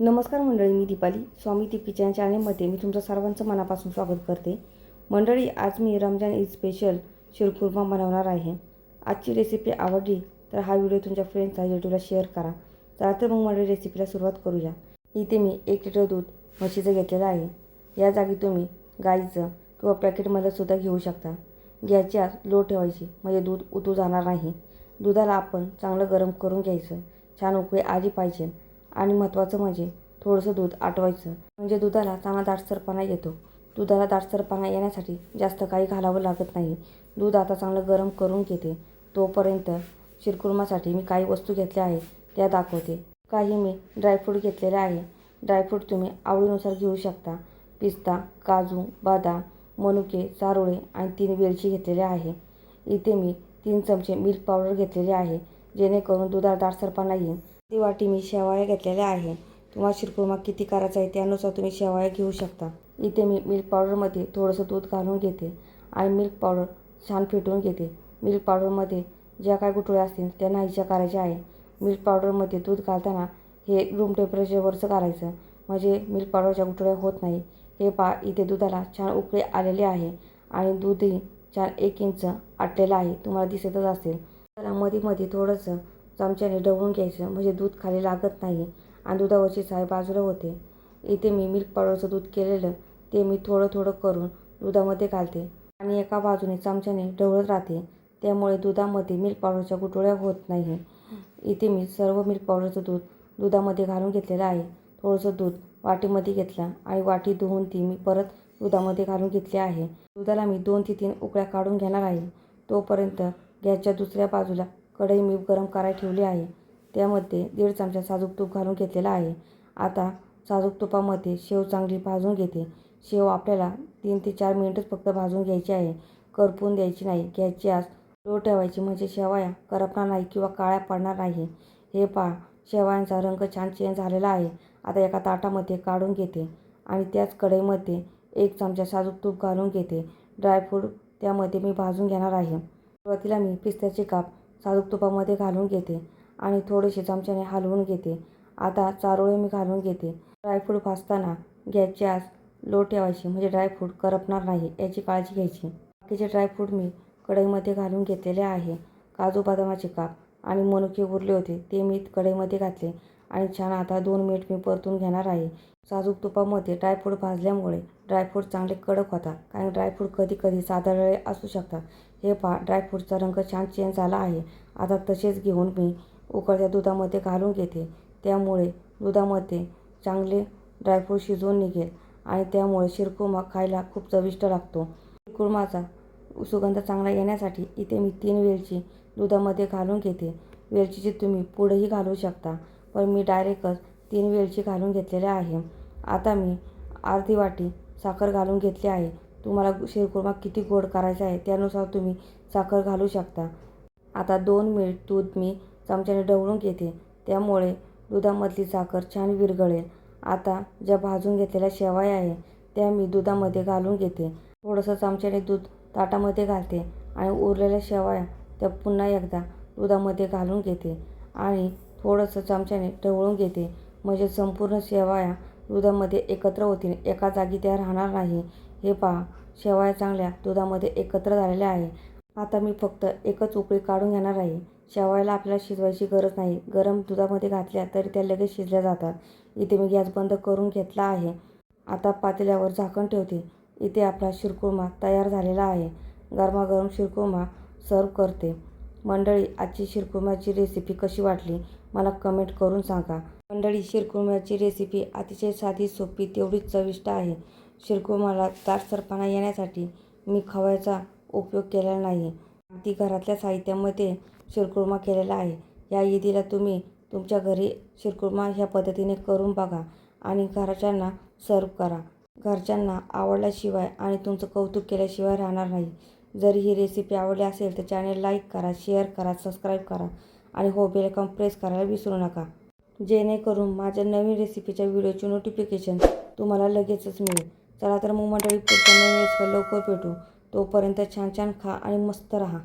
नमस्कार मंडळी मी दीपाली. स्वामी ती किचन चॅनलमध्ये मी तुमचं सर्वांचं मनापासून स्वागत करते. मंडळी आज मी रमजान ईद स्पेशल शिरखुर्मा बनवणार आहे. आजची रेसिपी आवडली तर हा व्हिडिओ तुमच्या फ्रेंड्स यूट्यूबला शेअर करा. चला तर मग मंडळी रेसिपीला सुरुवात करूया. इथे मी एक लिटर दूध म्हशीचं घेतलेलं आहे. या जागी तुम्ही गाईचं किंवा पॅकेटमधलंसुद्धा घेऊ शकता. गॅसची आग लो ठेवायची म्हणजे दूध उतू जाणार नाही. दुधाला आपण चांगलं गरम करून घ्यायचं. छान उकळी आली पाहिजे. आणि महत्त्वाचं म्हणजे थोडंसं दूध आटवायचं. म्हणजे दुधाला चांगला दाटसरपणा येतो. दुधाला दाटसरपणा येण्यासाठी जास्त काही घालावं लागत नाही. दूध आता चांगलं गरम करून घेते. तोपर्यंत शिरकुर्मासाठी मी काही वस्तू घेतल्या आहेत त्या दाखवते. काही मी ड्रायफ्रूट घेतलेले आहे. ड्रायफ्रूट तुम्ही आवडीनुसार घेऊ शकता. पिस्ता काजू बदाम मनुके चारोळे आणि तीन वेलची घेतलेले आहे. इथे मी तीन चमचे मिल्क पावडर घेतलेले आहे जेणेकरून दुधाला दाटसरपणा येईल. ती वाटी मी शेवाळ्या घेतलेल्या आहे. तुम्हाला शिरकुर्मा किती करायचा आहे त्यानुसार तुम्ही शेवाळ्या घेऊ शकता. इथे मी मिल्क पावडरमध्ये थोडंसं दूध घालून घेते आणि मिल्क पावडर छान फेटून घेते. मिल्क पावडरमध्ये ज्या काय गुठळ्या असतील त्या नाहीच्या करायच्या आहे. मिल्क पावडरमध्ये दूध घालताना हे रूम टेम्परेचरवरचं करायचं. म्हणजे मिल्क पावडरच्या गुठळ्या होत नाही. हे पा इथे दुधाला छान उकळी आलेले आहे आणि दूधही छान एक इंच आटलेलं आहे. तुम्हाला दिसतच असेल. त्याला मध्ये मध्ये थोडंसं चमच्याने ढवळून घ्यायचं. म्हणजे दूध खाली लागत नाही आणि दुधावरची साय बाजूला होते. इथे मी मिल्क पावडरचं दूध केलेलं. ते मी थोडं थोडं करून दुधामध्ये घालते. आणि एका बाजूने चमच्याने ढवळत राहते. त्यामुळे दुधामध्ये मिल्क पावडरच्या गुटोळ्या होत नाही इथे मी सर्व मिल्क पावडरचं दूध दुधामध्ये घालून घेतलेलं आहे. थोडंसं दूध वाटीमध्ये घेतलं आणि वाटी धुवून ती मी परत दुधामध्ये घालून घेतली आहे. दुधाला मी दोन ते तीन उकळ्या काढून घेणार आहे. तोपर्यंत गॅसच्या दुसऱ्या बाजूला कढई मी गरम करायला ठेवली आहे. त्यामध्ये दीड चमचा साजूक तूप घालून घेतलेला आहे. आता साजूक तुपामध्ये शेव चांगली भाजून घेते. शेव आपल्याला तीन ते चार मिनिटच फक्त भाजून घ्यायची आहे. करपून द्यायची नाही. घ्यायची आज लो ठेवायची म्हणजे शेवया करपणार नाही किंवा काळ्या पडणार नाही. हे पहा शेवयांचा रंग छान चेंज झालेला आहे. आता एका ताटामध्ये काढून घेते आणि त्याच कढईमध्ये एक चमचा साजूक तूप घालून घेते. ड्रायफ्रूट त्यामध्ये मी भाजून घेणार आहे. सुरुवातीला मी पिस्त्याचे काप साजूक तुपामध्ये घालून घेते आणि थोडेसे चमच्याने हलवून घेते. आता चारोळे मी घालून घेते. ड्रायफ्रूट भाजताना गॅसची आज लो ठेवायची म्हणजे ड्रायफ्रूट करपणार नाही याची काळजी घ्यायची. बाकीचे ड्रायफ्रूट मी कढईमध्ये घालून घेतलेले आहे. काजू बदामाचे काप आणि मनुके उरले होते ते मी कढईमध्ये घातले आणि छान आता दोन मिनिट मी परतून घेणार आहे. साजूक तुपामध्ये ड्रायफ्रूट भाजल्यामुळे ड्रायफ्रूट चांगले कडक होतात कारण ड्रायफ्रूट कधी कधी साधारण असू शकतात. हे पहा ड्रायफ्रूटचा रंग छान चेंज झाला आहे. आता तसेच घेऊन मी उकळत्या दुधामध्ये घालून घेते. त्यामुळे दुधामध्ये चांगले ड्रायफ्रूट शिजवून निघेल आणि त्यामुळे शिरकुर्मा खायला खूप चविष्ट लागतो. शिरकुर्माचा सुगंध चांगला येण्यासाठी इथे मी तीन वेलची दुधामध्ये घालून घेते. वेलचीची तुम्ही पुढंही घालू शकता पण मी डायरेक्टच तीन वेलची घालून घेतलेल्या आहे. आता मी अर्धी वाटी साखर घालून घेतली आहे. तुम्हाला शिरकुर्मा किती गोड करायचा आहे त्यानुसार तुम्ही साखर घालू शकता. आता दोन मिनिट दूध मी चमच्याने ढवळून घेते. त्यामुळे दुधामधली साखर छान विरघळेल. आता ज्या भाजून घेतलेल्या शेवाया आहे त्या मी दुधामध्ये घालून घेते. थोडंसं चमच्याने दूध ताटामध्ये घालते आणि उरलेल्या शेवाया त्या पुन्हा एकदा दुधामध्ये घालून घेते आणि थोडंसं चमच्याने ढवळून घेते. म्हणजे संपूर्ण शेवाया दुधामध्ये एकत्र होतील. एका जागी त्या राहणार नाही. हे पहा शेवाया चांगल्या दुधामध्ये एकत्र झालेल्या आहे. आता मी फक्त एकच उकळी काढून घेणार आहे. शेवायला आपल्याला शिजवायची गरज नाही. गरम दुधामध्ये घातल्या तरी त्या लगेच शिजल्या जातात. इथे मी गॅस बंद करून घेतला आहे. आता पातेल्यावर झाकण ठेवते. इथे आपला शिरकुर्मा तयार झालेला आहे. गरमागरम शिरकुर्मा सर्व करते. मंडळी आजची शिरकुर्म्याची रेसिपी कशी वाटली? मला कमेंट करून सांगा. मंडळी शिरकुर्म्याची रेसिपी अतिशय साधी सोपी तेवढीच चविष्ट आहे. शिरकुर्माला दाटसरपणा येण्यासाठी मी खव्याचा उपयोग केलेला नाही. अगदी घरातल्या साहित्यामध्ये शिरकुर्मा केलेला आहे. या ईदीला तुम्ही तुमच्या घरी शिरकुर्मा ह्या पद्धतीने करून बघा आणि घरच्यांना सर्व करा. घरच्यांना आवडल्याशिवाय आणि तुमचं कौतुक केल्याशिवाय राहणार नाही. जर ही रेसिपी आवडली असेल तर चॅनेल लाईक करा शेअर करा सबस्क्राईब करा आणि हो बेलकॉम प्रेस करायला विसरू नका. जेणेकरून माझ्या नवीन रेसिपीच्या व्हिडिओची नोटिफिकेशन तुम्हाला लगेचच मिळेल. चला तर मग मंडळी पुढच्या नवीन रेसिपी लवकर भेटू. तोपर्यंत छान छान खा आणि मस्त राहा.